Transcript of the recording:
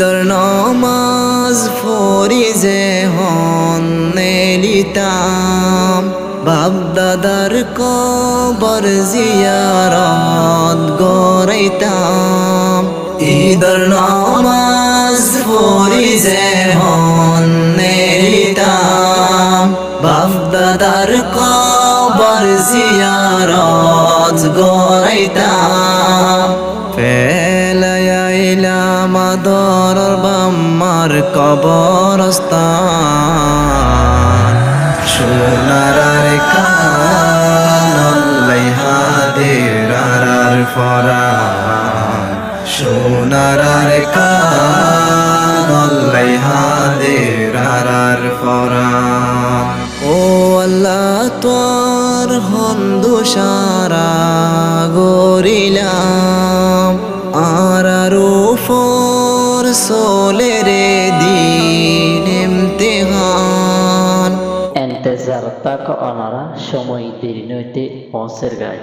ঈদর নমাজ ফরিজে হন নেলিতাম বাপ দাদার কবর জিয়ারত গড়াইতাম। ঈদর নমাজ ফরিজে হন নেলিতাম বাপ দাদার কবর জিয়ারত গড়াইতাম। ফেলাইলাম আদর বাম্মার কবরস্থান। সোনার আর ফরান। সোনার আর কানল্লাই হাদের আর ফরান। ও আল্লাহ, তোর হন্দু সারা গরিলাম ফোর সোলে রে দিন ইমতিহান। এন্তেজার তাক অনারা সময় দেরি নইতে পৌঁছের গায়।